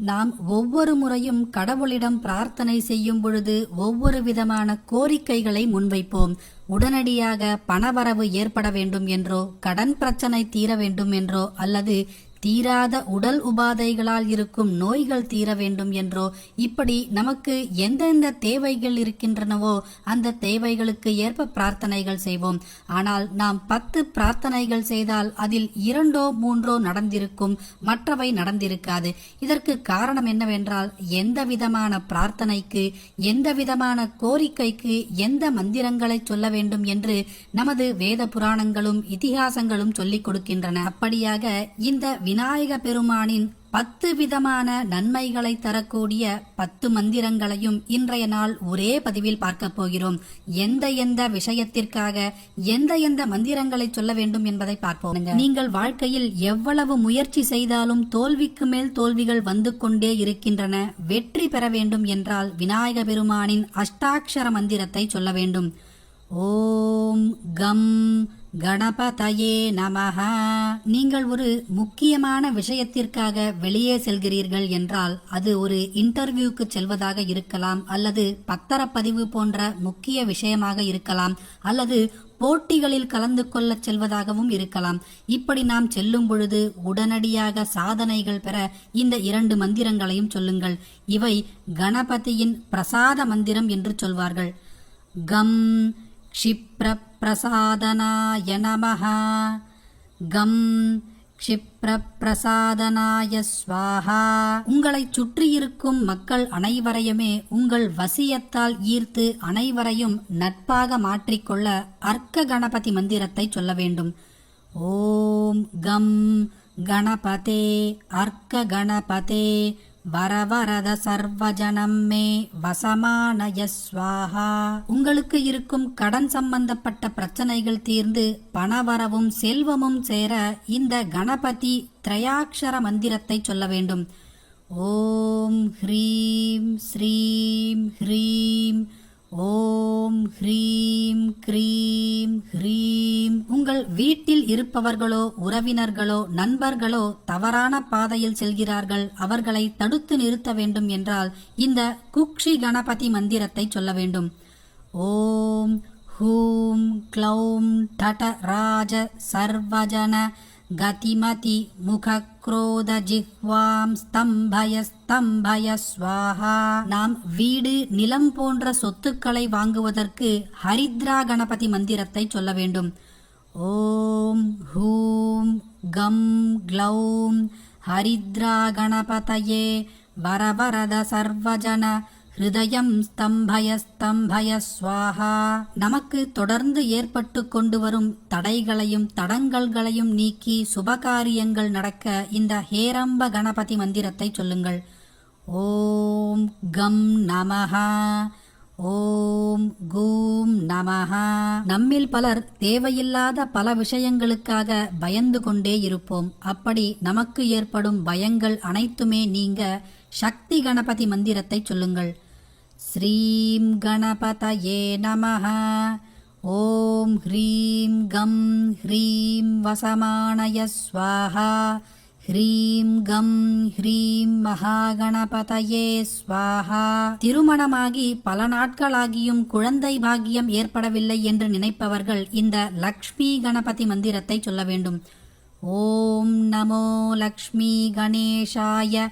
நாம் ஒவ்வொரு முறையும் கடவுளிடம் பிரார்த்தனை செய்யும் பொழுது ஒவ்வொரு விதமான கோரிக்கைகளை முன்வைப்போம். உடனடியாக பணவரவு ஏற்பட வேண்டும் என்றோ கடன் பிரச்சனை தீர வேண்டும் என்றோ அல்லது தீராத உடல் உபாதைகளால் இருக்கும் நோய்கள் தீர வேண்டும் என்றோ இப்படி நமக்கு எந்தெந்த தேவைகள் இருக்கின்றனவோ அந்த தேவைகளுக்கு ஏற்ப பிரார்த்தனைகள் செய்வோம். ஆனால் நாம் பத்து பிரார்த்தனைகள் செய்தால் அதில் இரண்டோ மூன்றோ நடந்திருக்கும் மற்றவை நடந்திருக்காது. இதற்கு காரணம் என்னவென்றால் எந்த விதமான பிரார்த்தனைக்கு எந்த விதமான கோரிக்கைக்கு எந்த மந்திரங்களை சொல்ல வேண்டும் என்று நமது வேத புராணங்களும் இதிகாசங்களும் சொல்லிக் கொடுக்கின்றன. அப்படியாக இந்த விநாயக பெருமானின் பத்து விதமான நன்மைகளை தரக்கூடிய பத்து மந்திரங்களையும் இன்றைய நாள் ஒரே பதிவில் பார்க்க போகிறோம். எந்த எந்த விஷயத்திற்காக எந்த எந்த மந்திரங்களை சொல்ல வேண்டும் என்பதை பார்ப்போம். நீங்கள் வாழ்க்கையில் எவ்வளவு முயற்சி செய்தாலும் தோல்விக்கு மேல் தோல்விகள் வந்து கொண்டே இருக்கின்றன. வெற்றி பெற வேண்டும் என்றால் விநாயக பெருமானின் அஷ்டாட்சர மந்திரத்தை சொல்ல வேண்டும். ஓம் கம் கணபதயே நமஹ. நீங்கள் ஒரு முக்கியமான விஷயத்திற்காக வெளியே செல்கிறீர்கள் என்றால் அது ஒரு இன்டர்வியூக்கு செல்வதாக இருக்கலாம் அல்லது பத்திரப்பதிவு போன்ற முக்கிய விஷயமாக இருக்கலாம் அல்லது போட்டிகளில் கலந்து கொள்ளச் செல்வதாகவும் இருக்கலாம். இப்படி நாம் செல்லும் பொழுது உடனடியாக சாதனைகள் பெற இந்த இரண்டு மந்திரங்களையும் சொல்லுங்கள். இவை கணபதியின் பிரசாத மந்திரம் என்று சொல்வார்கள். கம் க்ஷிப்ரப் क्षिप्रप्रसादनाय नमः கம் க்ஷிப்ரப்பிரசாதனாய ஸ்வாஹா உங்களை சுற்றியிருக்கும் மக்கள் அனைவரையுமே உங்கள் வசியத்தால் ஈர்த்து அனைவரையும் நட்பாக மாற்றிக்கொள்ள அர்க்க கணபதி மந்திரத்தை சொல்ல வேண்டும் ஓம் கம் கணபதே அர்க்க கணபதே வரவரத சர்வஜனம் மே வசமானய ஸ்வாஹா. உங்களுக்கு இருக்கும் கடன் சம்பந்தப்பட்ட பிரச்சனைகள் தீர்ந்து பணவரவும் செல்வமும் சேர இந்த கணபதி திரையாட்சர மந்திரத்தை சொல்ல வேண்டும். ஓம் ஹ்ரீம் ஸ்ரீம் ஹ்ரீம். ஓம் ஹ்ரீம் க்ரீம் ஹ்ரீம். உங்கள் வீட்டில் இருப்பவர்களோ உறவினர்களோ நண்பர்களோ தவறான பாதையில் செல்கிறார்கள். அவர்களை தடுத்து நிறுத்த வேண்டும் என்றால் இந்த குக்ஷி கணபதி மந்திரத்தை சொல்ல வேண்டும். ஓம் ஹூம் க்ளௌம் டட ராஜ சர்வஜன கதிமதி முகக்ரோத ஜிஹ்வாம் ஸ்தம்பய ஸ்தம்பய ஸ்வாஹா. நாம் வீடு நிலம் போன்ற சொத்துக்களை வாங்குவதற்கு ஹரித்ரா கணபதி மந்திரத்தை சொல்ல வேண்டும். ஓம் ஹூம் கம் க்ளௌம் ஹரித்ரா கணபதயே வரவரத சர்வஜன ஹிருதயம் ஸ்தம்பய ஸ்தம்பய ஸ்வாஹா நமக்கு தொடர்ந்து ஏற்பட்டு கொண்டு வரும் தடைகளையும் தடங்கல்களையும் நீக்கி சுபகாரியங்கள் நடக்க இந்த ஹேரம்ப கணபதி மந்திரத்தை சொல்லுங்கள். ஓம் கம் நமஹா ஓம் கு நமஹா நம்மில் பலர் தேவையில்லாத பல விஷயங்களுக்காக பயந்து கொண்டே இருப்போம். அப்படி நமக்கு ஏற்படும் பயங்கள் அனைத்துமே நீங்க சக்தி கணபதி மந்திரத்தை சொல்லுங்கள். ஸ்ரீம் கணபதயே நமஹ. ஓம் ஹ்ரீம் கம் ஹ்ரீம் வசமானய ஸ்வாஹா. ஹ்ரீம் கம் ஹ்ரீம் மகாகணபதயே ஸ்வாஹா திருமணமாகி பல நாட்களாகியும் குழந்தை பாக்கியம் ஏற்படவில்லை என்று நினைப்பவர்கள் இந்த லக்ஷ்மி கணபதி மந்திரத்தை சொல்ல வேண்டும். ஓம் நமோ லக்ஷ்மி கணேஷாய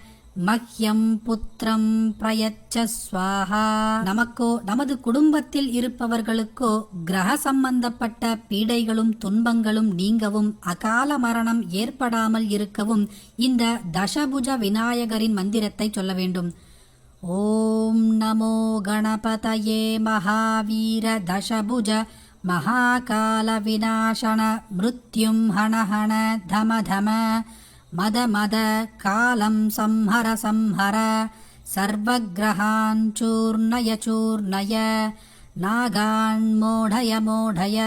மஹ்யம் புத்திரம் பிரயச்ச ஸ்வாஹா. நமக்கோ நமது குடும்பத்தில் இருப்பவர்களுக்கோ கிரக சம்பந்தப்பட்ட பீடைகளும் துன்பங்களும் நீங்கவும் அகால மரணம் ஏற்படாமல் இருக்கவும் இந்த தசபுஜ விநாயகரின் மந்திரத்தை சொல்ல வேண்டும். ஓம் நமோ கணபதயே மகாவீர தசபுஜ மகாகால விநாசன மிருத்யும் ஹண ஹண தம. मद मद कालम् संहर संहर सर्वग्रहान् चूर्णय चूर्णय नागान् नागान्मोढय मोढय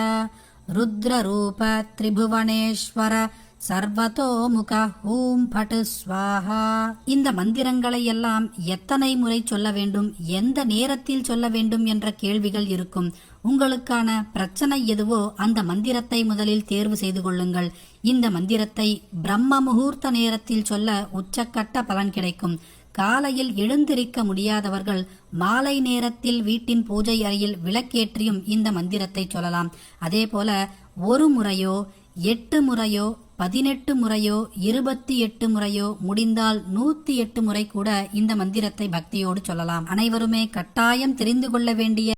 रुद्ररूप त्रिभुवनेश्वर சர்வதோமுக ஹூம் பட்டு ஸ்வாஹா. இந்த மந்திரங்களை எல்லாம் எத்தனை முறை சொல்ல வேண்டும் எந்த நேரத்தில் சொல்ல வேண்டும் என்ற கேள்விகள் இருக்கும். உங்களுக்கான பிரச்சனை எதுவோ அந்த மந்திரத்தை முதலில் தேர்வு செய்து கொள்ளுங்கள். இந்த மந்திரத்தை பிரம்ம முகூர்த்த நேரத்தில் சொல்ல உச்சக்கட்ட பலன் கிடைக்கும். காலையில் எழுந்திருக்க முடியாதவர்கள் மாலை நேரத்தில் வீட்டின் பூஜை அறையில் விளக்கேற்றியும் இந்த மந்திரத்தை சொல்லலாம். அதே போல ஒரு முறையோ எட்டு முறையோ பதினெட்டு முறையோ இருபத்தி எட்டு முறையோ முடிந்தால் நூத்தி எட்டு முறை கூட இந்த மந்திரத்தை பக்தியோடு சொல்லலாம். அனைவருமே கட்டாயம் தெரிந்து கொள்ள வேண்டிய